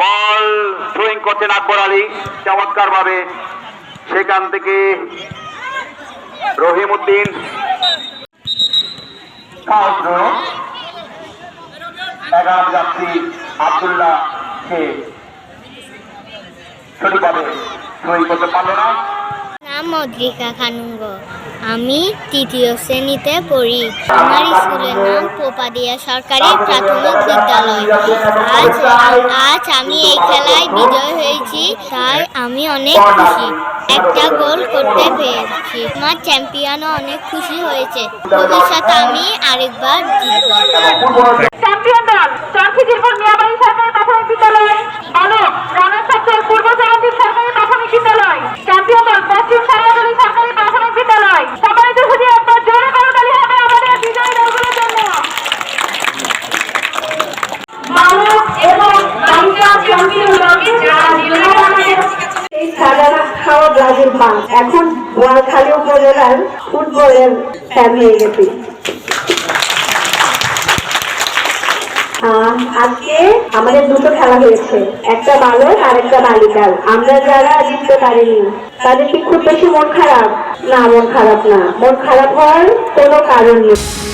বল throwing করছেন আকবর আলী। চমৎকার ভাবে সেখান থেকে রহিম উদ্দিন। এগারো যাত্রী সঠিকভাবে থ্রোয়িং করতে পারল না। নাম মদ্রিকা খানুঙ্গ আমি তৃতীয় শ্রেণীতে পড়ি আমার স্কুলের নাম পোপাদিয়া সরকারি প্রাথমিক বিদ্যালয়। আজ আজ আমি এই খেলায় বিজয় হয়েছি তাই আমি অনেক খুশি। একটা গোল করতে পেরেছি। আমার চ্যাম্পিয়নও অনেক খুশি হয়েছে। ভবিষ্যতে আমি আরেকবার জিতবো চ্যাম্পিয়ন দল চরখিজিরপুর মিয়াবাড়ি সরকারি প্রাথমিক বিদ্যালয় বালক রানার সেক্টর পূর্ব চরণদ্বীপ সরকারি প্রাথমিক বিদ্যালয় চ্যাম্পিয়ন দল পশ্চিম সারাগালি সরকারি প্রাথমিক বিদ্যালয় সম্মানিত সুদী একবার জোরে করতালি হবে আমাদের বিজয়ী দলগুলোর জন্য বালক এবং বালিকা চ্যাম্পিয়ন দলকে যারা বিজয়ী আমাদের এই সাদানা খাওয়া এখন বোয়ালখালী উপজেলার ফুটবলের ফ্যান আজকে আমাদের দুটো খেলা হয়েছে। একটা বালক আর একটা বালিকার। আমরা যারা জিততে পারিনি, তাদের কি খুব বেশি মন খারাপ? না, মন খারাপ না। মন খারাপ হওয়ার কোনো কারণ নেই।